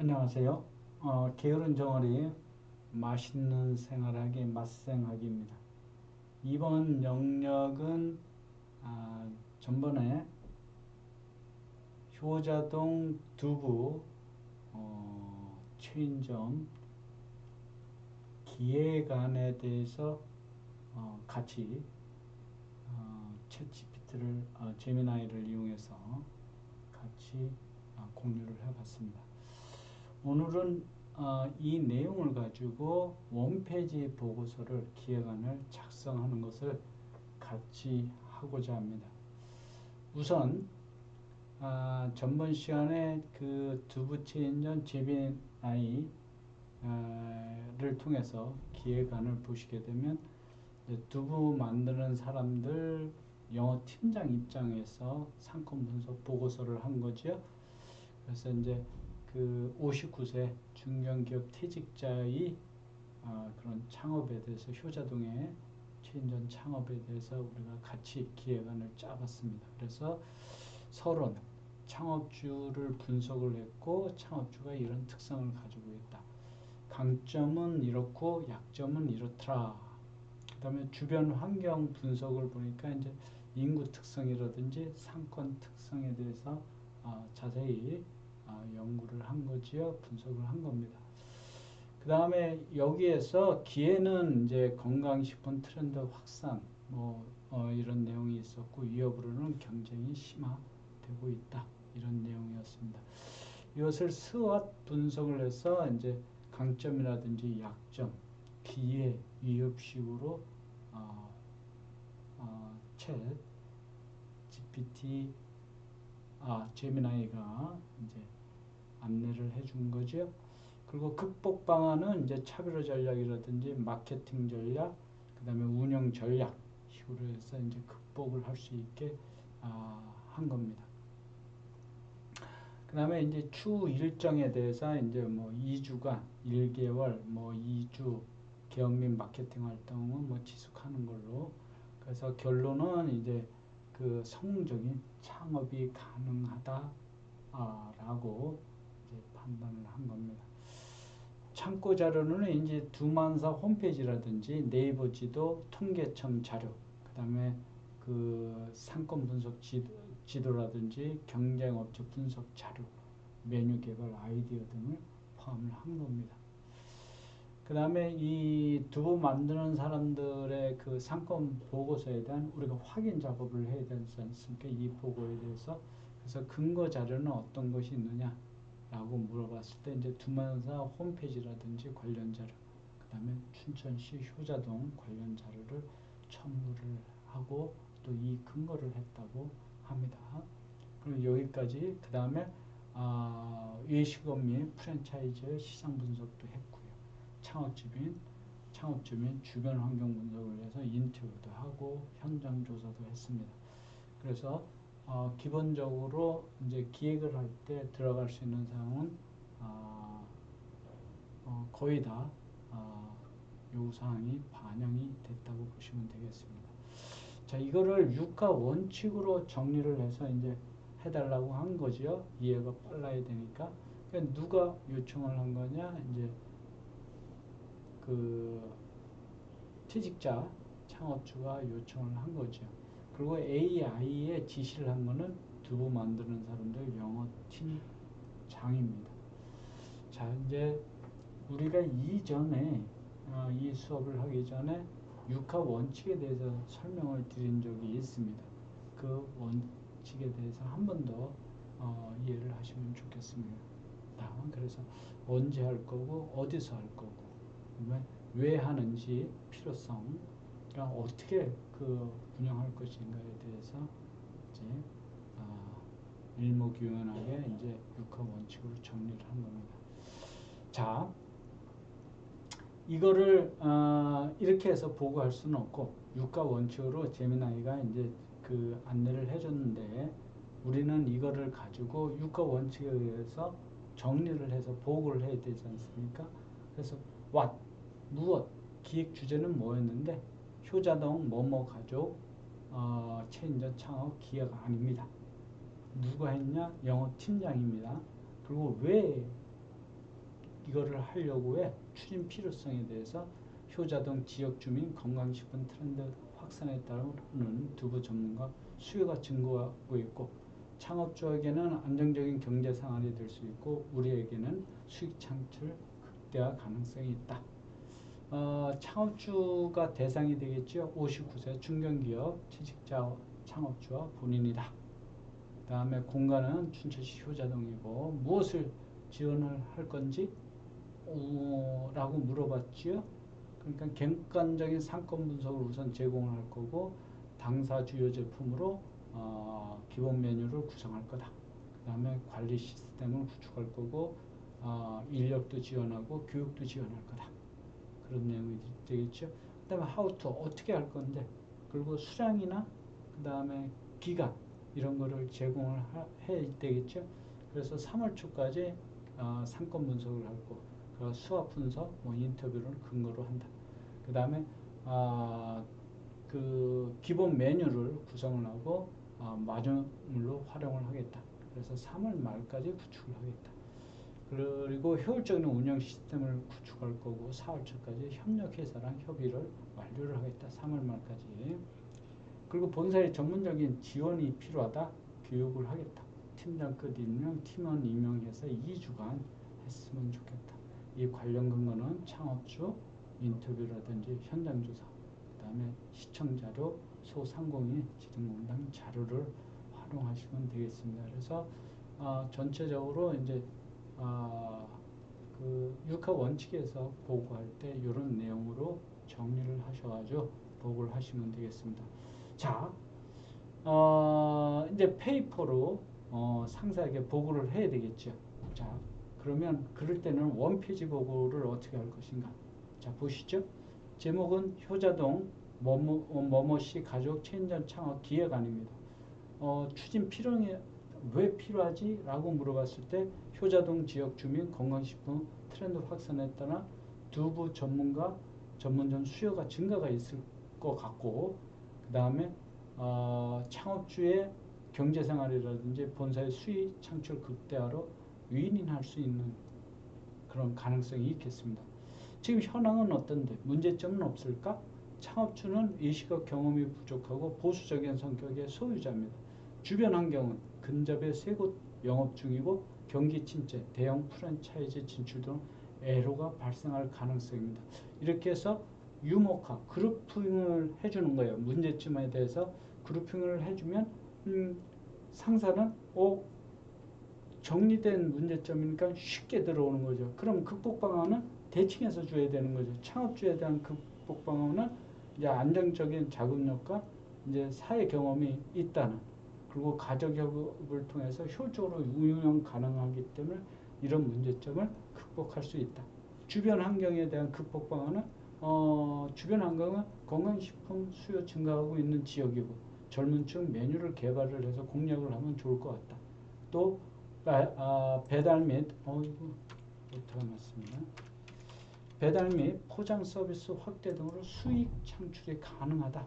안녕하세요. 어, 게으른 정어리 맛있는 생활하기 맛생하기입니다. 이번 영역은 아, 전번에 효자동 두부 어, 체인점 기획안에 대해서 어, 같이 어, 챗GPT를 어, 제미나이를 이용해서 같이 어, 공유를 해봤습니다. 오늘은 어, 이 내용을 가지고 원페이지 보고서를 기획안을 작성하는 것을 같이 하고자 합니다. 우선 아, 전번 시간에 그 두부체인전 제비나이를 통해서 기획안을 보시게 되면 두부 만드는 사람들 영어 팀장 입장에서 상권 분석 보고서를 한 거죠. 그래서 이제 그 59세 중견기업 퇴직자의 어, 그런 창업에 대해서 효자동의 체인전 창업에 대해서 우리가 같이 기획안을 짜봤습니다. 그래서 서론, 창업주를 분석을 했고 창업주가 이런 특성을 가지고 있다. 강점은 이렇고 약점은 이렇더라. 그 다음에 주변 환경 분석을 보니까 이제 인구 특성이라든지 상권 특성에 대해서 어, 자세히 어, 연구를 한 거지요. 분석을 한 겁니다. 그 다음에 여기에서 기회는 이제 건강식품 트렌드 확산 뭐 어, 이런 내용이 있었고 위협으로는 경쟁이 심화되고 있다 이런 내용이었습니다. 이것을 스왓 분석을 해서 이제 강점이라든지 약점, 기회, 위협식으로 어, 어, 챗 GPT 아 제미나이가 이제 안내를 해준 거죠. 그리고 극복 방안은 이제 차별화 전략이라든지 마케팅 전략, 그 다음에 운영 전략 식으로 해서 이제 극복을 할 수 있게 아, 한 겁니다. 그 다음에 이제 추 일정에 대해서 이제 뭐 2주간, 1개월, 뭐 2주 개업 및 마케팅 활동은 뭐 지속하는 걸로 그래서 결론은 이제 그 성공적인 창업이 가능하다라고 판단을 한 겁니다. 참고 자료는 이제 두만사 홈페이지라든지 네이버 지도, 통계청 자료, 그 다음에 그 상권 분석 지도, 지도 라든지 경쟁업체 분석 자료, 메뉴 개발 아이디어 등을 포함을 한 겁니다. 그 다음에 이 두부 만드는 사람들의 그 상권 보고서에 대한 우리가 확인 작업을 해야 되지 않습니까? 이 보고에 대해서. 그래서 근거 자료는 어떤 것이 있느냐? 라고 물어봤을 때 이제 두만사 홈페이지라든지 관련 자료, 그 다음에 춘천시 효자동 관련 자료를 첨부를 하고 또 이 근거를 했다고 합니다. 그럼 여기까지 그 다음에 아, 외식업 및 프랜차이즈 시장 분석도 했고요. 창업주민, 창업주민 주변 환경 분석을 해서 인터뷰도 하고 현장 조사도 했습니다. 그래서 어, 기본적으로 이제 기획을 할 때 들어갈 수 있는 사항은 어, 어, 거의 다 어, 요구사항이 반영이 됐다고 보시면 되겠습니다. 자, 이거를 유가 원칙으로 정리를 해서 이제 해달라고 한 거죠. 이해가 빨라야 되니까. 그러니까 누가 요청을 한 거냐? 이제 그 퇴직자 창업주가 요청을 한 거죠. 그리고 AI에 지시를 한 거는 두부 만드는 사람들 영어 팀장입니다. 자, 이제 우리가 이전에 어, 이 수업을 하기 전에 육하 원칙에 대해서 설명을 드린 적이 있습니다. 그 원칙에 대해서 한 번 더 어, 이해를 하시면 좋겠습니다. 그래서 언제 할 거고 어디서 할 거고 왜 하는지 필요성 그러니까 어떻게 그 운영할 것인가에 대해서 이제 아, 일목요연하게 이제 육하 원칙으로 정리를 한 겁니다. 자, 이거를 어, 이렇게 해서 보고할 수는 없고 육가 원칙으로 재미나이가 이제 그 안내를 해줬는데 우리는 이거를 가지고 육가 원칙에 의해서 정리를 해서 보고를 해야 되지 않습니까? 그래서 what 무엇 기획 주제는 뭐였는데 효자동 뭐뭐 가족 어, 체인저 창업 기획 아닙니다. 누가 했냐? 영어 팀장입니다. 그리고 왜 이거를 하려고 해 추진 필요성에 대해서 효자동 지역 주민 건강식품 트렌드 확산에 따르는 두부 전문가 수요가 증가하고 있고 창업주에게는 안정적인 경제 생활이 될 수 있고 우리에게는 수익 창출 극대화 가능성이 있다. 어, 창업주가 대상이 되겠죠. 59세 중견기업 취직자 창업주와 본인이다. 그 다음에 공간은 춘천시 효자동이고 무엇을 지원을 할 건지 어, 라고 물어봤지요. 그러니까 객관적인 상권 분석을 우선 제공을 할 거고 당사 주요 제품으로 어, 기본 메뉴를 구성할 거다. 그 다음에 관리 시스템을 구축할 거고 어, 인력도 지원하고 교육도 지원할 거다. 그런 내용이 되겠죠. 그 다음에 how to 어떻게 할 건데 그리고 수량이나 그 다음에 기간 이런 거를 제공을 하, 해야 되겠죠. 그래서 3월 초까지 어, 상권 분석을 하고 그 수업 분석, 뭐 인터뷰를 근거로 한다. 그 다음에 아, 그 기본 메뉴를 구성을 하고 어, 마중물로 활용을 하겠다. 그래서 3월 말까지 구축을 하겠다. 그리고 효율적인 운영 시스템을 구축할 거고 4월 초까지 협력회사랑 협의를 완료를 하겠다. 3월 말까지. 그리고 본사의 전문적인 지원이 필요하다. 교육을 하겠다. 팀장 끝 임명, 팀원 임명해서 2주간 했으면 좋겠다. 이 관련 근거는 창업주 인터뷰라든지 현장 조사, 그 다음에 시청자료, 소상공인 지등공단 자료를 활용하시면 되겠습니다. 그래서 어, 전체적으로 이제 어, 그 육하 원칙에서 보고할 때 이런 내용으로 정리를 하셔가지고 보고를 하시면 되겠습니다. 자, 어, 이제 페이퍼로 어, 상세하게 보고를 해야 되겠죠. 자, 그러면 그럴 때는 원페이지 보고를 어떻게 할 것인가. 자, 보시죠. 제목은 효자동 뭐뭐, 어, 뭐뭐씨 가족 체인점 창업 기획안입니다. 어, 추진 필요해 왜 필요하지? 라고 물어봤을 때 효자동 지역 주민 건강식품 트렌드 확산에 따라 두부 전문가 전문점 수요가 증가가 있을 것 같고 그 다음에 어, 창업주의 경제생활이라든지 본사의 수익 창출 극대화로 위인할 수 있는 그런 가능성이 있겠습니다. 지금 현황은 어떤데 문제점은 없을까? 창업주는 예시적 경험이 부족하고 보수적인 성격의 소유자입니다. 주변 환경은 근접의 세 곳 영업 중이고 경기 침체, 대형 프랜차이즈 진출 등 애로가 발생할 가능성입니다. 이렇게 해서 유목화, 그룹핑을 해주는 거예요. 문제점에 대해서 그룹핑을 해주면 음, 상사는 오 정리된 문제점이니까 쉽게 들어오는 거죠. 그럼 극복 방안은 대칭해서 줘야 되는 거죠. 창업주에 대한 극복 방안은 이제 안정적인 자금력과 이제 사회 경험이 있다는 그리고 가족협을 통해서 효율적으로 운영 가능하기 때문에 이런 문제점을 극복할 수 있다. 주변 환경에 대한 극복 방안은 어, 주변 환경은 건강식품 수요 증가하고 있는 지역이고 젊은 층 메뉴를 개발을 해서 공략을 하면 좋을 것 같다. 또 아, 배달 및 어이구 못하가 맞습니다. 배달 및 포장 서비스 확대 등으로 수익 창출이 가능하다.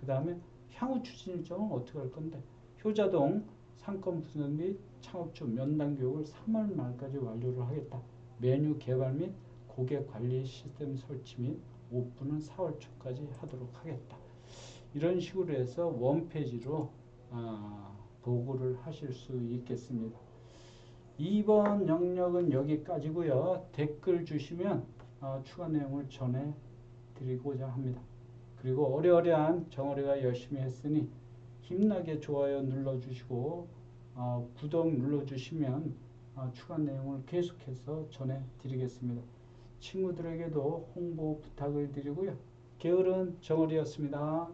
그 다음에 향후 추진 일정은 어떻게 할 건데 효자동 상권 분석 및 창업주 면담 교육을 3월 말까지 완료를 하겠다. 메뉴 개발 및 고객 관리 시스템 설치 및 오픈은 4월 초까지 하도록 하겠다. 이런 식으로 해서 원페이지로 아, 보고를 하실 수 있겠습니다. 2번 영역은 여기까지고요. 댓글 주시면 어, 추가 내용을 전해 드리고자 합니다. 그리고 어려어려한 정어리가 열심히 했으니 힘나게 좋아요 눌러주시고 어, 구독 눌러주시면 어, 추가 내용을 계속해서 전해드리겠습니다. 친구들에게도 홍보 부탁을 드리고요. 게으른 정어리였습니다.